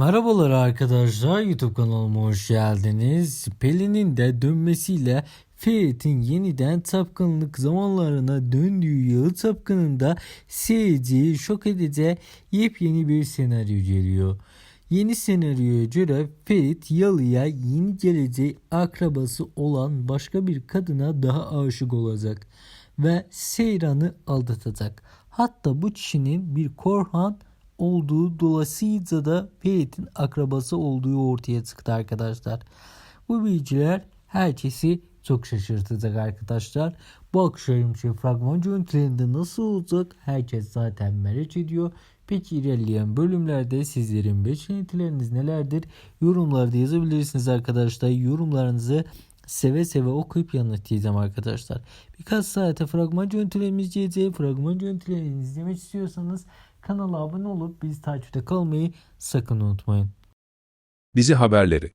Merhabalar arkadaşlar YouTube kanalıma hoş geldiniz. Pelin'in de dönmesiyle Ferit'in yeniden tapkınlık zamanlarına döndüğü Yalı Tapkını'nda seyirciyi şok edici yepyeni bir senaryo geliyor. Yeni senaryoya göre Ferit Yalı'ya yeni gelecek akrabası olan başka bir kadına daha aşık olacak ve Seyran'ı aldatacak. Hatta bu kişinin bir Korhan olduğu dolayısıyla da Ferit'in akrabası olduğu ortaya çıktı arkadaşlar. Bu bilgiler herkesi çok şaşırtacak arkadaşlar. Bu akşam şey fragman görüntülerinde nasıl olacak herkes zaten merak ediyor. Peki ilerleyen bölümlerde sizlerin beklentileriniz nelerdir? Yorumlarda yazabilirsiniz arkadaşlar. Yorumlarınızı seve seve okuyup yanıtlayacağım arkadaşlar. Birkaç saate fragman görüntülerimiz gelecek. Fragman görüntülerini izlemek istiyorsanız kanala abone olup bizi takipte kalmayı sakın unutmayın. Dizi haberleri